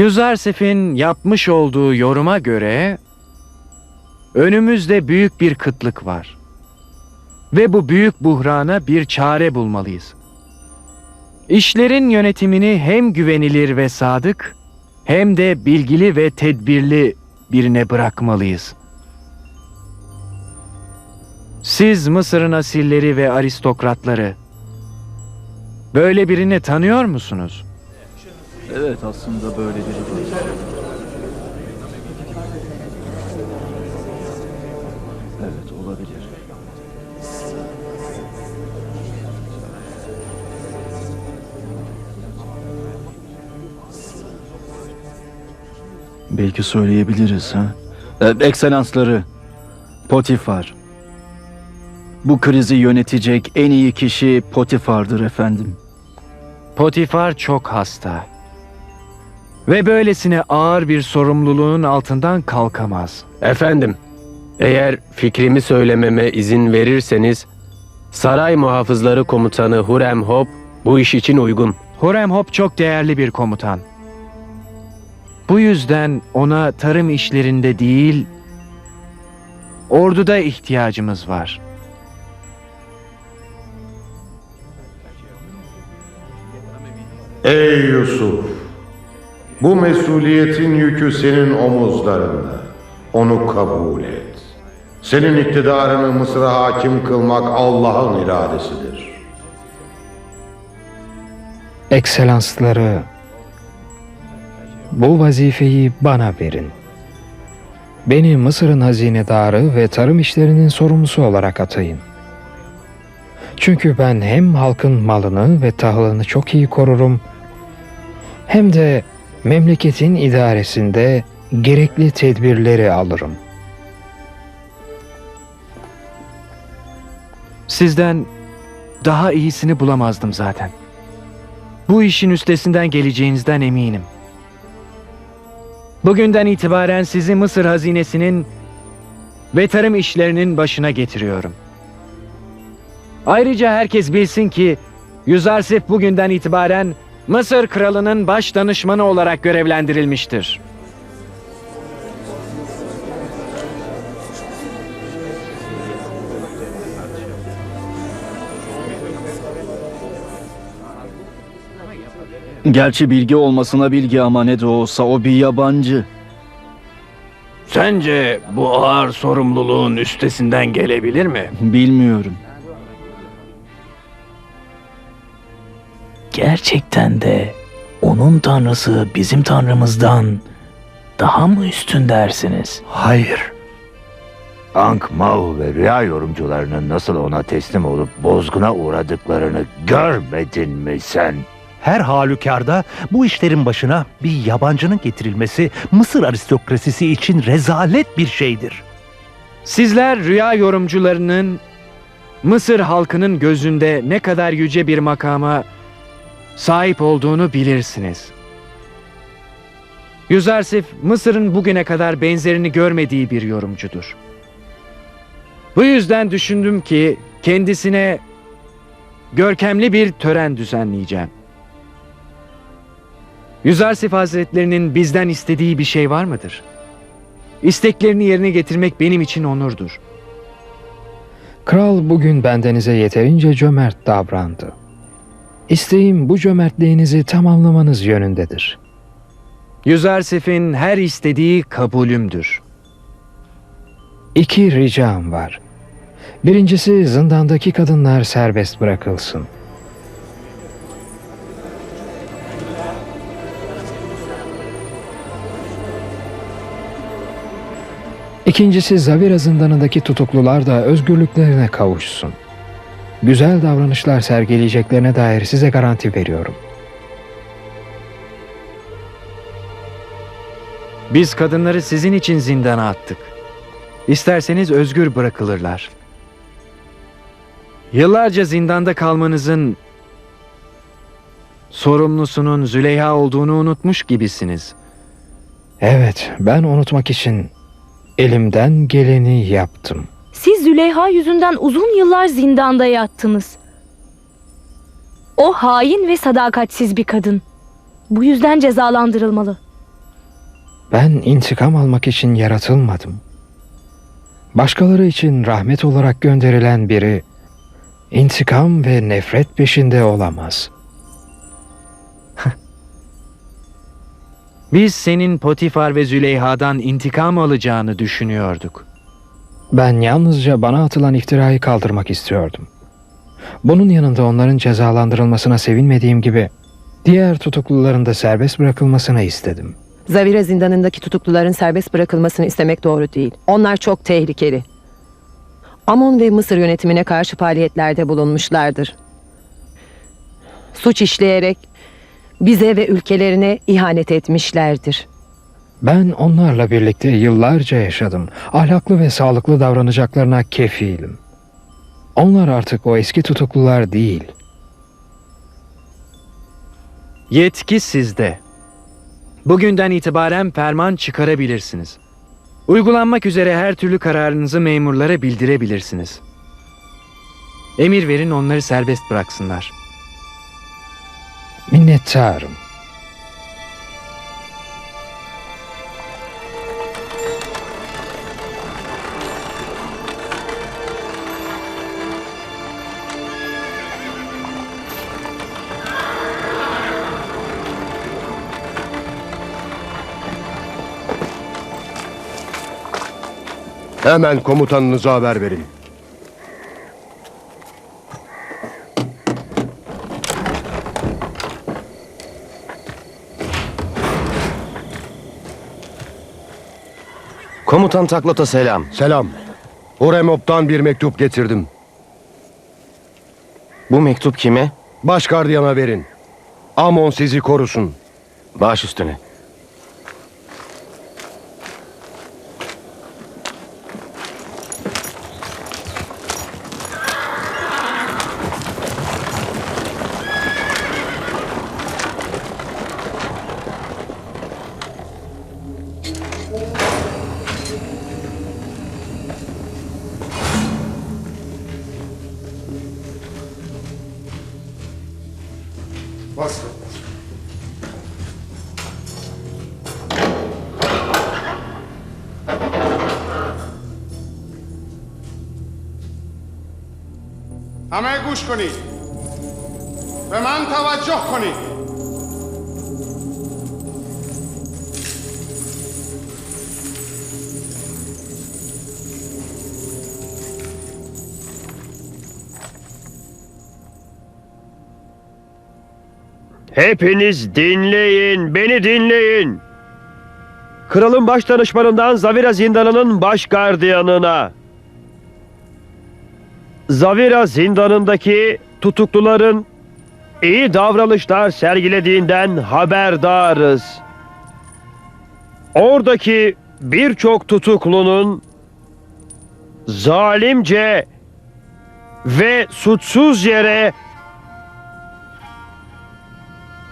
Yüzarsif'in yapmış olduğu yoruma göre önümüzde büyük bir kıtlık var. Ve bu büyük buhrana bir çare bulmalıyız. İşlerin yönetimini hem güvenilir ve sadık hem de bilgili ve tedbirli birine bırakmalıyız. Siz Mısır'ın asilleri ve aristokratları böyle birini tanıyor musunuz? Evet aslında böyle biri değil. Evet olabilir. Belki söyleyebiliriz ha. Ee, Ekselansları, Potifar. Bu krizi yönetecek en iyi kişi Potifar'dır efendim. Potifar çok hasta. Ve böylesine ağır bir sorumluluğun altından kalkamaz. Efendim, eğer fikrimi söylememe izin verirseniz, Saray Muhafızları Komutanı Hurem Hop bu iş için uygun. Hurem Hop çok değerli bir komutan. Bu yüzden ona tarım işlerinde değil, orduda ihtiyacımız var. Ey Yusuf! Bu mesuliyetin yükü senin omuzlarında. Onu kabul et. Senin iktidarını Mısır'a hakim kılmak Allah'ın iradesidir. Ekselansları, bu vazifeyi bana verin. Beni Mısır'ın hazinedarı ve tarım işlerinin sorumlusu olarak atayın. Çünkü ben hem halkın malını ve tahılını çok iyi korurum, hem de memleketin idaresinde gerekli tedbirleri alırım. Sizden daha iyisini bulamazdım zaten. Bu işin üstesinden geleceğinizden eminim. Bugünden itibaren sizi Mısır hazinesinin ve tarım işlerinin başına getiriyorum. Ayrıca herkes bilsin ki Yüzarsif bugünden itibaren Mısır kralının baş danışmanı olarak görevlendirilmiştir. Gerçi bilgi olmasına bilgi ama ne de olsa o bir yabancı. Sence bu ağır sorumluluğun üstesinden gelebilir mi? Bilmiyorum. Gerçekten de onun tanrısı bizim tanrımızdan daha mı üstün dersiniz? Hayır. Ankh Mahu ve rüya yorumcularının nasıl ona teslim olup bozguna uğradıklarını görmedin mi sen? Her halükarda bu işlerin başına bir yabancının getirilmesi Mısır aristokrasisi için rezalet bir şeydir. Sizler rüya yorumcularının Mısır halkının gözünde ne kadar yüce bir makama sahip olduğunu bilirsiniz. Yüzarsif, Mısır'ın bugüne kadar benzerini görmediği bir yorumcudur. Bu yüzden düşündüm ki kendisine görkemli bir tören düzenleyeceğim. Yüzarsif Hazretlerinin bizden istediği bir şey var mıdır? İsteklerini yerine getirmek benim için onurdur. Kral bugün bendenize yeterince cömert davrandı. İsteğim bu cömertliğinizi tamamlamanız yönündedir. Yüzarsif'in her istediği kabulümdür. İki ricam var. Birincisi zindandaki kadınlar serbest bırakılsın. İkincisi Zavira zindanındaki tutuklular da özgürlüklerine kavuşsun. Güzel davranışlar sergileyeceklerine dair size garanti veriyorum. Biz kadınları sizin için zindana attık. İsterseniz özgür bırakılırlar. Yıllarca zindanda kalmanızın sorumlusunun Züleyha olduğunu unutmuş gibisiniz. Evet, ben unutmak için elimden geleni yaptım. Siz Züleyha yüzünden uzun yıllar zindanda yattınız. O hain ve sadakatsiz bir kadın. Bu yüzden cezalandırılmalı. Ben intikam almak için yaratılmadım. Başkaları için rahmet olarak gönderilen biri intikam ve nefret peşinde olamaz. Biz senin Potifar ve Züleyha'dan intikam alacağını düşünüyorduk. Ben yalnızca bana atılan iftirayı kaldırmak istiyordum. Bunun yanında onların cezalandırılmasına sevinmediğim gibi diğer tutukluların da serbest bırakılmasını istedim. Zavira zindanındaki tutukluların serbest bırakılmasını istemek doğru değil. Onlar çok tehlikeli. Amon ve Mısır yönetimine karşı faaliyetlerde bulunmuşlardır. Suç işleyerek bize ve ülkelerine ihanet etmişlerdir. Ben onlarla birlikte yıllarca yaşadım. Ahlaklı ve sağlıklı davranacaklarına kefilim. Onlar artık o eski tutuklular değil. Yetki sizde. Bugünden itibaren ferman çıkarabilirsiniz. Uygulanmak üzere her türlü kararınızı memurlara bildirebilirsiniz. Emir verin onları serbest bıraksınlar. Minnettarım. Hemen komutanınıza haber verin. Komutan Taklat'a selam. Selam. Huremop'tan bir mektup getirdim. Bu mektup kime? Baş gardiyana verin. Amon sizi korusun. Baş üstüne. همه گوش کنید به من توجه کنید Hepiniz dinleyin, beni dinleyin. Kralın baş danışmanından Zavira zindanının baş gardiyanına. Zavira zindanındaki tutukluların iyi davranışlar sergilediğinden haberdarız. Oradaki birçok tutuklunun zalimce ve suçsuz yere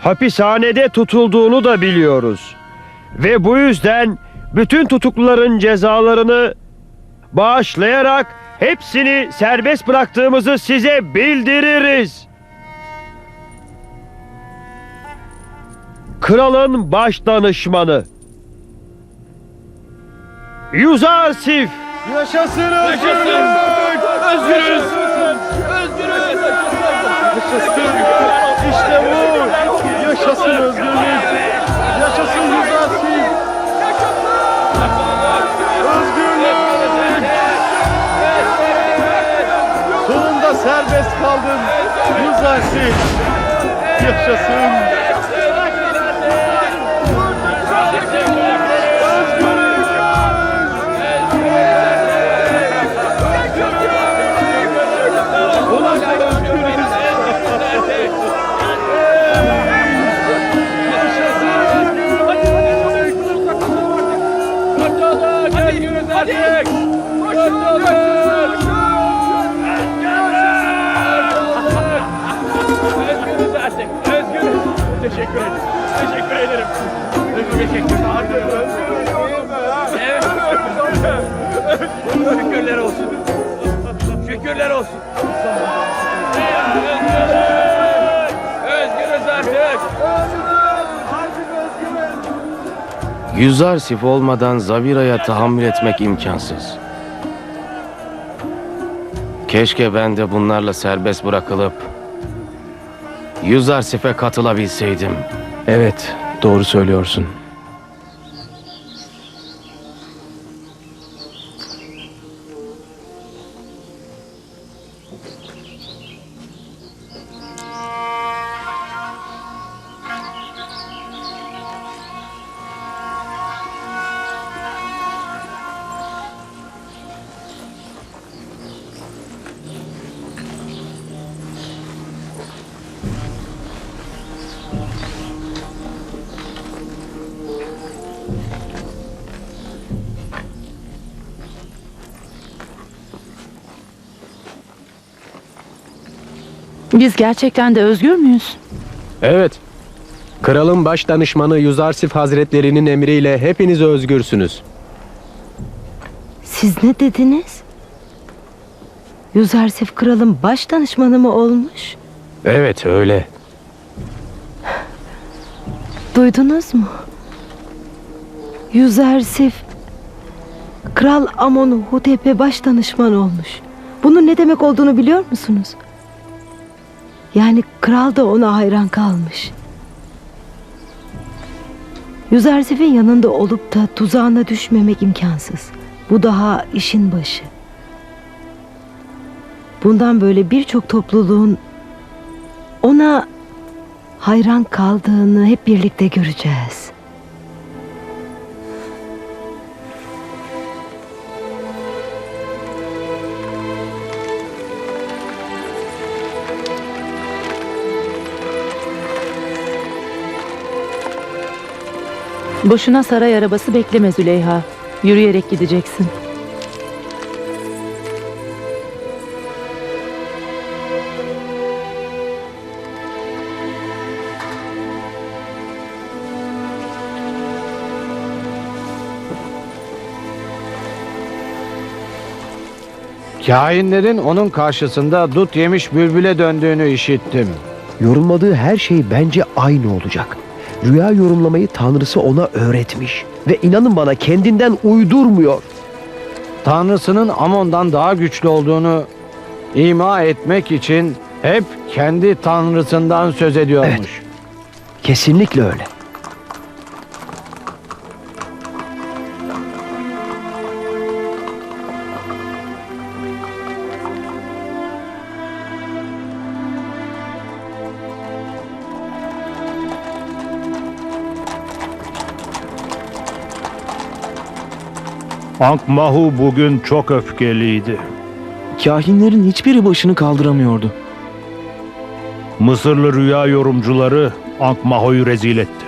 hapishanede tutulduğunu da biliyoruz. Ve bu yüzden bütün tutukluların cezalarını bağışlayarak hepsini serbest bıraktığımızı size bildiririz. Kralın baş danışmanı Yuzarsif Yaşasın özgürlük! Özgürüz! Özgürüz! Yaşasın! İşte bu! Yaşasın özgürlük! Саші! Я щасливий! Teşekkür ederim. Teşekkür ederim. Evet. Şükürler olsun. Şükürler olsun. Özgürüz artık. Yüzarsif olmadan Zavira'ya tahammül etmek imkansız. Keşke ben de bunlarla serbest bırakılıp Yüzarsif'e katılabilseydim. Evet, doğru söylüyorsun. Biz gerçekten de özgür müyüz? Evet. Kralın baş danışmanı Yüzarsif Hazretlerinin emriyle hepiniz özgürsünüz. Siz ne dediniz? Yüzarsif kralın baş danışmanı mı olmuş? Evet öyle. Duydunuz mu? Yüzarsif Kral Amon Hutep'e baş danışman olmuş. Bunun ne demek olduğunu biliyor musunuz? Yani kral da ona hayran kalmış. Yüzarsif'in yanında olup da tuzağına düşmemek imkansız. Bu daha işin başı. Bundan böyle birçok topluluğun ona hayran kaldığını hep birlikte göreceğiz. Boşuna saray arabası bekleme Züleyha. Yürüyerek gideceksin. Kahinlerin onun karşısında dut yemiş bülbüle döndüğünü işittim. Yorumladığı her şey bence aynı olacak. Rüya yorumlamayı tanrısı ona öğretmiş. Ve inanın bana kendinden uydurmuyor. Tanrısının Amon'dan daha güçlü olduğunu ima etmek için hep kendi tanrısından söz ediyormuş. Kesinlikle öyle. Ankh-Mahu bugün çok öfkeliydi. Kahinlerin hiçbiri başını kaldıramıyordu. Mısırlı rüya yorumcuları Ankh-Mahu'yu rezil etti.